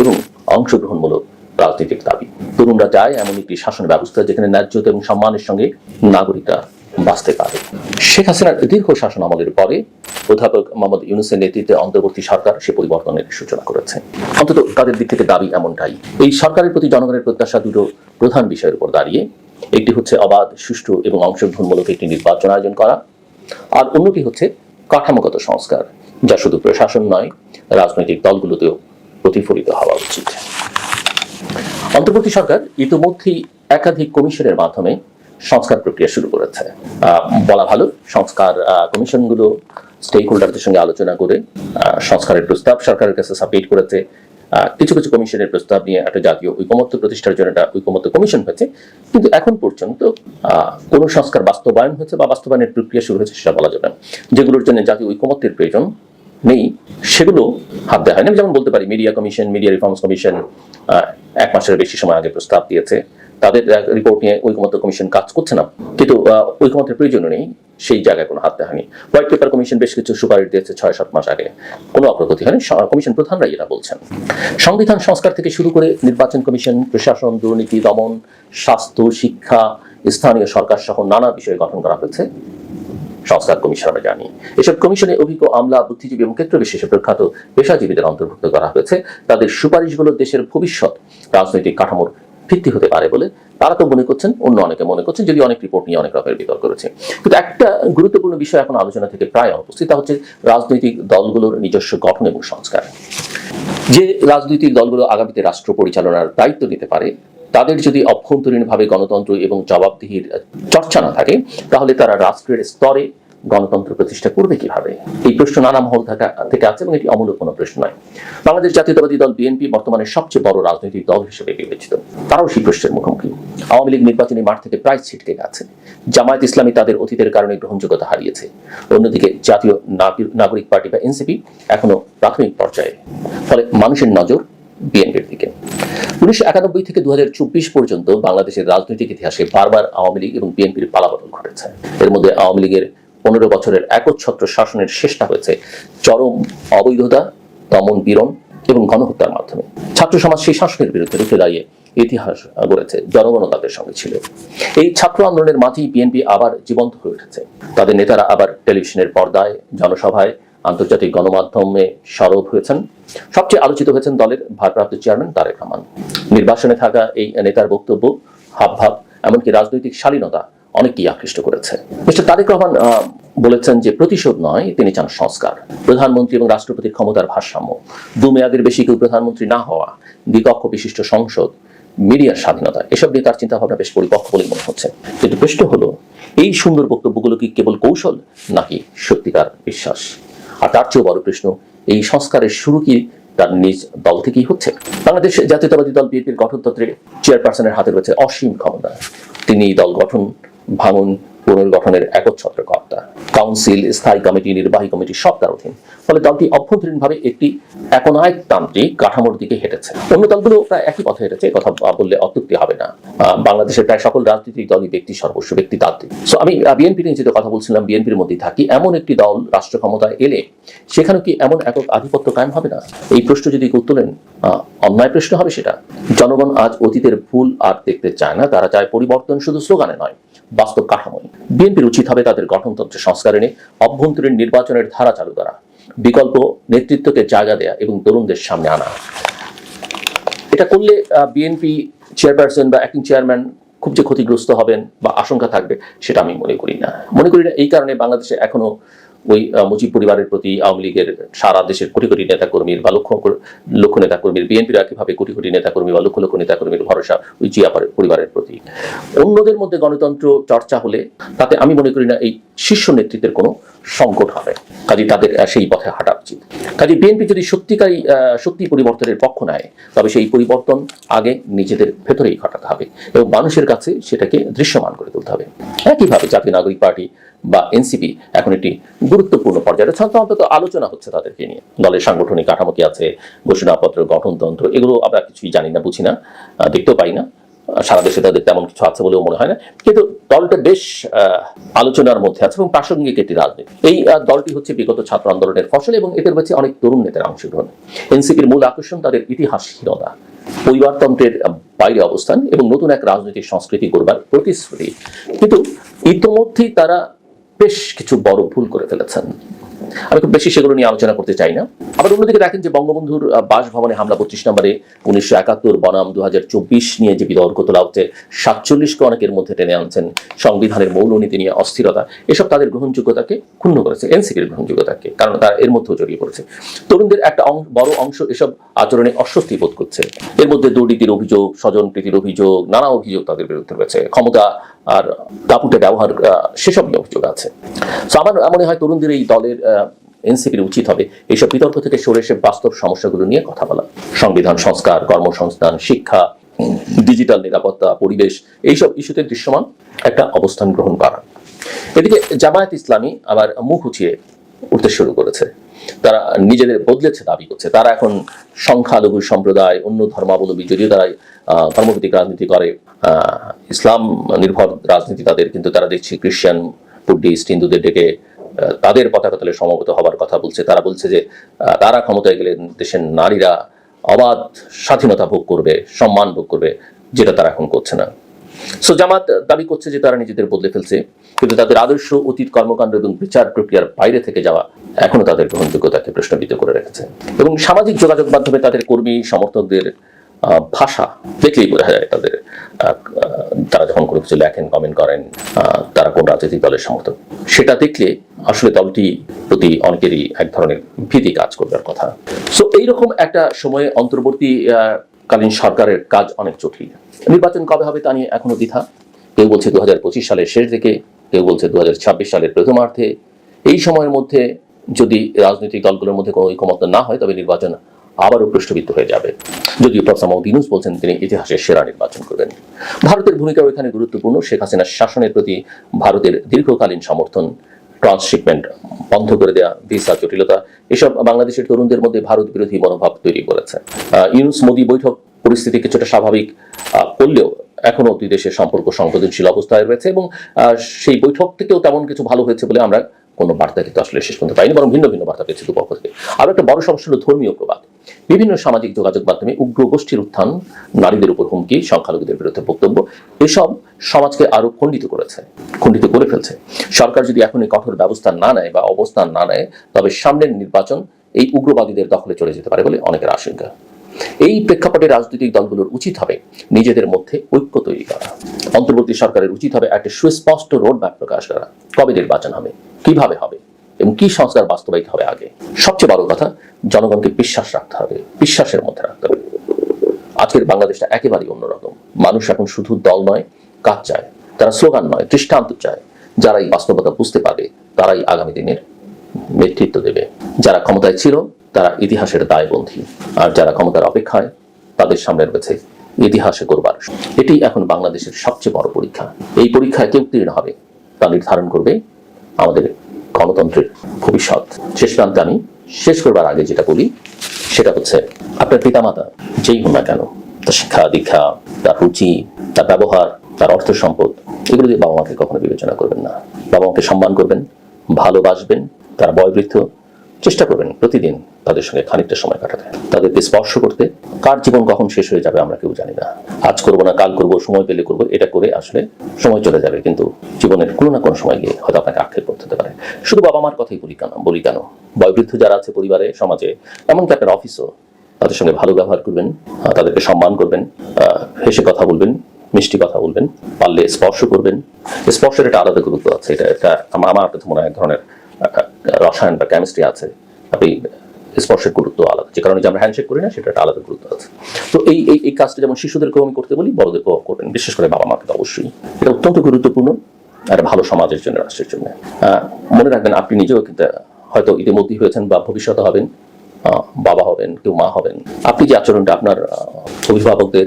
এবং অংশগ্রহণমূলক রাজনৈতিক দাবি। তরুণরা চায় এমন একটি শাসন ব্যবস্থা যেখানে ন্যায্যতা এবং সম্মানের সঙ্গে নাগরিকরা বাঁচতে পারে। শেখ হাসিনার দীর্ঘ শাসন আমলের পরে অধ্যাপক মোহাম্মদ ইউনুসের নেতৃত্বে অন্তর্বর্তী সরকার সে পরিবর্তনের সূচনা করেছে। অন্তত তাদের দিক থেকে দাবি এমনটাই। এই সরকারের প্রতি জনগণের প্রত্যাশা দুটো প্রধান বিষয়ের উপর দাঁড়িয়ে। একটি হচ্ছে অবাধ, সুষ্ঠু এবং অংশগ্রহণমূলক একটি নির্বাচন আয়োজন করা। আর অন্যটি হচ্ছে কাঠামোগত সংস্কার, যা শুধু প্রশাসন নয়, রাজনৈতিক দলগুলোতেও প্রতিফলিত হওয়া উচিত। অন্তর্বর্তী সরকার ইতিমধ্যেই একাধিক কমিশনের মাধ্যমে সংস্কার প্রক্রিয়া শুরু করেছে। বলা ভালো, সংস্কার কমিশনগুলো স্টেক হোল্ডারদের সঙ্গে আলোচনা করে সংস্কারের প্রস্তাব সরকারের কাছে সাবমিট করেছে। কিছু কিছু কমিশনের প্রস্তাব নিয়ে একটা জাতীয় ঐকমত্য প্রতিষ্ঠার জন্য একটা ঐকমত্য কমিশন হয়েছে। কিন্তু এখন পর্যন্ত কোনো সংস্কার বাস্তবায়ন হয়েছে বা বাস্তবায়নের প্রক্রিয়া শুরু হয়েছে সেটা বলা যাবে যেগুলোর জন্য জাতীয় ঐকমত্যের প্রয়োজন নেই। সেগুলো হাত হয়নি আমি যেমন বলতে পারি media commission media reforms commission এক মাসের বেশি সময় আগে প্রস্তাব দিয়েছে। তাদের রিপোর্ট নিয়ে ঐকমত্য কমিশন কাজ করছে না। কিন্তু আহ, ঐকমত্যের প্রয়োজন নেই। সেই জায়গায় কোনো হাত হয়নি হোয়াইট পেপার কমিশন বেশ কিছু সুপারিশ দিয়েছে ছয় সাত মাস আগে। কোনো অগ্রগতি হয়নি। কমিশন প্রধানরাই এটা বলছেন। সংবিধান সংস্কার থেকে শুরু করে নির্বাচন কমিশন প্রশাসন দুর্নীতি দমন স্বাস্থ্য শিক্ষা স্থানীয় সরকার সহ নানা বিষয়ে গঠন করা হয়েছে। সংস্কার আমরা জানি। এসব কমিশনে অভিজ্ঞ আমলা, বুদ্ধিজীবী এবং ক্ষেত্র বিশেষে প্রখ্যাত পেশাজীবীদের অন্তর্ভুক্ত করা হয়েছে। তাদের সুপারিশগুলো দেশের ভবিষ্যৎ রাজনৈতিক কাঠামোর ভিত্তি হতে পারে বলে তারা তো মনে করছেন, অন্য অনেকে মনে করছেন যদি অনেক রিপোর্ট নিয়ে অনেক রকমের বিতর্ক রয়েছে। কিন্তু একটা গুরুত্বপূর্ণ বিষয় এখন আলোচনা থেকে প্রায় অনুপস্থিত, তা হচ্ছে রাজনৈতিক দলগুলোর নিজস্ব গঠন এবং সংস্কার। যে রাজনৈতিক দলগুলো আগামীতে রাষ্ট্র পরিচালনার দায়িত্ব নিতে পারে তাদের যদি অভ্যন্তরীণভাবে গণতন্ত্র এবং জবাবদিহির চর্চা না থাকে, তাহলে তারা রাষ্ট্রের স্তরে গণতন্ত্র প্রতিষ্ঠা করবে কীভাবে? এই প্রশ্ন নানা মহল থাকা আছে এবং এটি অমূলক কোনো প্রশ্ন নয়। বাংলাদেশ জাতীয়তাবাদী দল বিএনপি বর্তমানে সবচেয়ে বড় রাজনৈতিক দল হিসেবে বিবেচিত। তারাও সেই প্রশ্নের মুখোমুখি। আওয়ামী লীগ নির্বাচনী মাঠ থেকে প্রায় ছিটকে গেছে। জামায়াত ইসলামী তাদের অতীতের কারণে গ্রহণযোগ্যতা হারিয়েছে। অন্যদিকে জাতীয় নাগরিক পার্টি বা এনসিপি এখনও প্রাথমিক পর্যায়ে। ফলে মানুষের নজর বিএনপির দিকে। উনিশশো একানব্বই থেকে দু পর্যন্ত বাংলাদেশের রাজনৈতিক ইতিহাসে বারবার আওয়ামী লীগ এবং বিএনপির পালাবদল ঘটেছে। এর মধ্যে আওয়ামী লীগের পনেরো বছরের একচ্ছত্র শাসনের শেষটা হয়েছে চরম অবৈধতা, দমন পীড়ন এবং গণহত্যার মাধ্যমে। ছাত্র সমাজ সেই শাসনের বিরুদ্ধে রুখে দাঁড়িয়ে ইতিহাস গড়েছে, জনগণও তাদের সঙ্গে ছিল। এই ছাত্র আন্দোলনের মাঝেই বিএনপি আবার জীবন্ত হয়ে উঠেছে। তাদের নেতারা আবার টেলিভিশনের পর্দায়, জনসভায় আন্তর্জাতিক গণমাধ্যমে সরব হয়েছেন। সবচেয়ে আলোচিত হয়েছেন দলের ভারপ্রাপ্ত চেয়ারম্যান তারেক রহমান। নির্বাসনে থাকা এই নেতার বক্তব্য, হাবভাব, এমনকি রাজনৈতিক শালীনতা অনেককেই আকৃষ্ট করেছে। মিস্টার তারেক রহমান বলেছেন যে প্রতিশোধ নয়, তিনি চান সংস্কার। প্রধানমন্ত্রী এবং রাষ্ট্রপতির ক্ষমতার ভারসাম্য। দু মেয়াদের বেশি কেউ প্রধানমন্ত্রী না হওয়া দ্বিকক্ষ বিশিষ্ট সংসদ, মিডিয়ার স্বাধীনতা, এসব নিয়ে তার চিন্তা ভাবনা বেশ পরিপক্ক বলে মনে হচ্ছে। কিন্তু প্রশ্ন হলো, এই সুন্দর বক্তব্যগুলো কি কেবল কৌশল নাকি সত্যিকার বিশ্বাস? আর তার চেয়েও বড় প্রশ্ন এই সংস্কারের শুরু কি তার নিজ দল থেকেই হচ্ছে? বাংলাদেশ জাতীয়তাবাদী দল বিএনপির গঠনতন্ত্রে চেয়ারপারসনের হাতে রয়েছে অসীম ক্ষমতা। তিনি দল গঠন, ভাঙন পুনর্গঠনের একচ্ছত্র কর্তা। কাউন্সিল, স্থায়ী কমিটি, নির্বাহী কমিটি সব তার অধীন। ফলে দলটি অভ্যন্তরীণভাবে একটি একনায়কতান্ত্রিক কাঠামোর দিকে হেঁটেছে। অন্য দলগুলো প্রায় একই পথে হেঁটেছে কথা বললে অত্যুক্তি হবে না। বাংলাদেশের প্রায় সকল রাজনৈতিক দলই ব্যক্তি সর্বস্ব, ব্যক্তি তাত্ত্বিক সো আমি বিএনপি নিয়ে যেটা কথা বলছিলাম বিএনপির মধ্যেই থাকি, এমন একটি দল রাষ্ট্র ক্ষমতায় এলে সেখানে কি এমন একক আধিপত্য কায়েম হবে না? এই প্রশ্ন যদি তোলেন অন্যায় প্রশ্ন হবে সেটা। জনগণ আজ অতীতের ভুল আর দেখতে চায় না, তারা চায় পরিবর্তন শুধু স্লোগানে নয়। বাস্তব কাঠামোই বিএনপির উচিত হবে তাদের গঠনতন্ত্র সংস্কার এনে অভ্যন্তরীণ নির্বাচনের ধারা চালু করা, বিকল্প নেতৃত্বকে জায়গা দেয়া এবং তরুণদের সামনে আনা। এটা করলে বিএনপি চেয়ারপারসন বা অ্যাক্টিং চেয়ারম্যান খুব যে ক্ষতিগ্রস্ত হবেন বা আশঙ্কা থাকবে, সেটা আমি মনে করি না। মনে করি না এই কারণে বাংলাদেশে এখনও ওই মুজিব পরিবারের প্রতি আওয়ামী লীগের সারা দেশের কোটি কোটি নেতাকর্মীর বা লক্ষ লক্ষ নেতাকর্মীর, বিএনপির একইভাবে কোটি কোটি নেতাকর্মী বা লক্ষ লক্ষ নেতাকর্মীর ভরসা ওই জিয়া পরিবারের প্রতি। অন্যদের মধ্যে গণতন্ত্র চর্চা হলে তাতে আমি মনে করি না এই শীর্ষ নেতৃত্বের কোনো সংকট হবে। কাজে তাদের সেই পথে হাঁটা উচিত। কাজে বিএনপি যদি সত্যিকারই আহ, সত্যি পরিবর্তনের পক্ষ নেয় তবে সেই পরিবর্তন আগে নিজেদের ভেতরেই ঘটাতে হবে এবং মানুষের কাছে সেটাকে দৃশ্যমান করে তুলতে হবে। একইভাবে জাতীয় নাগরিক পার্টি বা এনসিপি এখন একটি গুরুত্বপূর্ণ পর্যায়ে। অন্তত অন্তত আলোচনা হচ্ছে তাদেরকে নিয়ে। দলের সাংগঠনিক কাঠামো কি আছে ঘোষণাপত্র গঠনতন্ত্র এগুলো আমরা কিছুই জানি না বুঝি না দেখতেও পাই না। সারা দেশে তাদের তেমন কিছু আছে বলেও মনে হয় না। কিন্তু দলটা বেশ আলোচনার মধ্যে আছে এবং প্রাসঙ্গিক একটি রাজনীতি। এই দলটি হচ্ছে বিগত ছাত্র আন্দোলনের ফসল এবং এদের মধ্যে অনেক তরুণ নেতার অংশগ্রহণ। এনসিপির মূল আকর্ষণ তাদের ইতিহাসহীনতা। পরিবারতন্ত্রের বাইরে অবস্থান এবং নতুন এক রাজনৈতিক সংস্কৃতি করবার প্রতিশ্রুতি। কিন্তু ইতোমধ্যেই তারা বেশ কিছু বড় ভুল করে ফেলেছেন। আমি খুব বেশি সেগুলো নিয়ে আলোচনা করতে চাই না। আবার অন্যদিকে দেখেন যে বঙ্গবন্ধুর বাসভবনে হামলা পঁচিশ নম্বরে উনিশশো একাত্তর বনাম দু নিয়ে যে বিতর্ক তোলা হচ্ছে, সাতচল্লিশকে অনেকের মধ্যে টেনে আনছেন সংবিধানের মৌলনীতি নিয়ে অস্থিরতা। এসব তাদের গ্রহণযোগ্যতাকে ক্ষুণ্ণ করেছে, এনসিপির গ্রহণযোগ্যতাকে, কারণ তারা এর মধ্যেও জড়িয়ে পড়েছে। তরুণদের একটা বড় অংশ এসব আচরণে অস্বস্তি বোধ করছে। এর মধ্যে দুর্নীতির অভিযোগ স্বজন প্রীতির অভিযোগ, নানা অভিযোগ তাদের বিরুদ্ধে রয়েছে। ক্ষমতা আর দাপুটে ব্যবহার সেসব অভিযোগ আছে। তো আমার মনে হয় তরুণদের এই দলের এনসিপির উচিত হবে। এইসব বিতর্ক থেকে সরে এসে বাস্তব সমস্যাগুলো নিয়ে কথা বলা। সংবিধান, সংস্কার, কর্মসংস্থান, শিক্ষা, ডিজিটাল নিরাপত্তা, পরিবেশ, এইসব ইস্যুতে দৃশ্যমান একটা অবস্থান গ্রহণ করা। এদিকে জামায়াত ইসলামী আবার মুখ উঁচিয়ে উঠতে শুরু করেছে। তারা নিজেদের বদলেছে দাবি করছে। তারা এখন সংখ্যালঘু সম্প্রদায়, অন্য ধর্মাবলম্বী যদিও তারা ধর্মভিত্তিক রাজনীতি করে ইসলাম নির্ভর রাজনীতি তাদের, কিন্তু তারা দেখছি খ্রিস্টান, বুদ্ধিস্ট, হিন্দুদের ডেকে তাদের পতাকা তলে সমবেত হবার কথা বলছে। তারা বলছে যে তারা ক্ষমতায় গেলে দেশের নারীরা অবাধ স্বাধীনতা ভোগ করবে, সম্মান ভোগ করবে, যেটা তারা এখন করছে না। সো জামাত দাবি করছে যে তারা নিজেদের বদলে ফেলছে, কিন্তু তাদের আদর্শ অতীত কর্মকাণ্ড এবং বিচার প্রক্রিয়ার বাইরে থেকে যাওয়া এখনও তাদের গ্রহণযোগ্যতাকে প্রশ্নবিদ্ধ করে রেখেছে। এবং সামাজিক যোগাযোগ মাধ্যমে তাদের কর্মী, সমর্থকদের ভাষা দেখলেই বোঝা যায় তাদের তারা যখন কোনো কিছু লেখেন কমেন্ট করেন তারা কোন রাজনৈতিক দলের সমর্থক। সেটা দেখলে আসলে দলটি প্রতি অনেকেরই এক ধরনের ভীতি কাজ করবার কথা। সো এইরকম একটা সময়ে অন্তর্বর্তী কালীন সরকারের কাজ অনেক জটিল। নির্বাচন কবে হবে তা নিয়ে এখনও দ্বিধা? কেউ বলছে দুহাজার পঁচিশ সালের শেষ দিকে, কেউ বলছে দুহাজার ছাব্বিশ সালের প্রথমার্ধে। এই সময়ের মধ্যে যদি রাজনৈতিক দলগুলোর মধ্যে কোনো ঐকমত্য না হয়, তবে নির্বাচন আবারও প্রশ্নবিদ্ধ হয়ে যাবে। যদিও প্রফেসর মাহমুদ ইউনুস বলছেন তিনি ইতিহাসের সেরা নির্বাচন করবেন। ভারতের ভূমিকাও এখানে গুরুত্বপূর্ণ। শেখ হাসিনার শাসনের প্রতি ভারতের দীর্ঘকালীন সমর্থন ট্রান্সশিপমেন্ট বন্ধ করে দেওয়া ভিসা জটিলতা। এসব বাংলাদেশের তরুণদের মধ্যে ভারত বিরোধী মনোভাব তৈরি করেছে। ইউনুস মোদী বৈঠক পরিস্থিতি কিছুটা স্বাভাবিক করলেও এখনও দুই দেশের সম্পর্ক সংবেদনশীল অবস্থায় রয়েছে এবং সেই বৈঠক থেকেও তেমন কিছু ভালো হয়েছে বলে আমরা কোনো বার্তা কিন্তু আসলে শেষ পর্যন্ত পাইনি, বরং ভিন্ন ভিন্ন বার্তা পেয়েছি দুপক্ষ থেকে। আরও একটা বড় সমস্যা হলো ধর্মীয় প্রবাদ। বিভিন্ন সামাজিক যোগাযোগ মাধ্যমে উগ্র গোষ্ঠীর উত্থান, নারীদের উপর হুমকি, সংখ্যালঘুদের বিরুদ্ধে বক্তব্য, এসব সমাজকে আরও খণ্ডিত করেছে, খণ্ডিত করে ফেলছে। সরকার যদি এখন এই কঠোর ব্যবস্থা না নেয় বা অবস্থান না নেয়, তবে সামনের নির্বাচন এই উগ্রবাদীদের দখলে চলে যেতে পারে বলে অনেকের আশঙ্কা। এই প্রেক্ষাপটে রাজনৈতিক দলগুলোর উচিত হবে নিজেদের মধ্যে ঐক্য তৈরি করা। অন্তর্বর্তী সরকারের উচিত হবে একটা সুস্পষ্ট রোড ম্যাপ প্রকাশ করা। কবে নির্বাচন হবে? কীভাবে হবে? এবং কি সংস্কার বাস্তবায়িত হবে আগে? সবচেয়ে বড় কথা জনগণকে বিশ্বাস রাখতে হবে, বিশ্বাসের মধ্যে রাখতে হবে। আজকের বাংলাদেশটা একেবারেই অন্যরকম। মানুষ এখন শুধু দল নয়, কাজ চায়। তারা স্লোগান নয়, দৃষ্টান্ত চায়। যারা এই বাস্তবতা বুঝতে পারবে, তারাই আগামী দিনের নেতৃত্ব দেবে। যারা ক্ষমতায় ছিল, তারা ইতিহাসের দায়বন্ধী। আর যারা ক্ষমতার অপেক্ষায়, তাদের সামনে রয়েছে ইতিহাসে করবার এটি এখন বাংলাদেশের সবচেয়ে বড় পরীক্ষা। এই পরীক্ষায় কে উত্তীর্ণ হবে, তা নির্ধারণ করবে আমাদের গণতন্ত্রের ভবিষ্যৎ। শেষ প্রান্তে আমি শেষ করবার আগে যেটা বলি, সেটা হচ্ছে আপনার পিতামাতা, যেই হোক না কেন, তার শিক্ষা, দীক্ষা, তার রুচি, তার ব্যবহার, তার অর্থ সম্পদ, এগুলো দিয়ে বাবা মাকে কখনো বিবেচনা করবেন না। বাবা মাকে সম্মান করবেন, ভালোবাসবেন, তার বয়বৃদ্ধ, চেষ্টা করবেন প্রতিদিন তাদের সঙ্গে খানিকটা সময় কাটাতে তাদেরকে স্পর্শ করতে কার জীবন কখন শেষ হয়ে যাবে আমরা কেউ জানি না। আজ করব না, কাল করব, সময় পেলে করব, এটা করে আসলে সময় চলে যাবে, কিন্তু জীবনের কোনো না কোনো সময় গিয়ে হয়তো আপনাকে আক্ষেপ করতে হতে পারে। শুধু বাবা মার কথাই বলি কেন বলি কেন? বয়োবৃদ্ধ যারা আছে পরিবারে, সমাজে, এমনকি আপনার অফিসও তাদের সঙ্গে ভালো ব্যবহার করবেন তাদেরকে সম্মান করবেন হেসে কথা বলবেন, মিষ্টি কথা বলবেন, পারলে স্পর্শ করবেন। স্পর্শের একটা আলাদা গুরুত্ব আছে, এটা একটা আমার কাছে মনে হয় এক ধরনের রসায়ন বা কেমিস্ট্রি আছে। আপনি স্পর্শের গুরুত্ব আলাদা। যে কারণে যে আমরা হ্যান্ডশেক করি না সেটা একটা আলাদা গুরুত্ব আছে। তো এই এই এই কাজটা যেমন শিশুদেরকেও আমি করতে বলি বড়দেরকেও করবেন বিশেষ করে বাবা মাকে অবশ্যই। এটা অত্যন্ত গুরুত্বপূর্ণ আর ভালো সমাজের জন্য, রাষ্ট্রের জন্য। মনে রাখবেন, আপনি নিজেও কিন্তু হয়তো ইতিমধ্যেই হয়েছেন বা ভবিষ্যতে হবেন বাবা হবেন, কেউ মা হবেন। আপনি যে আচরণটা আপনার অভিভাবকদের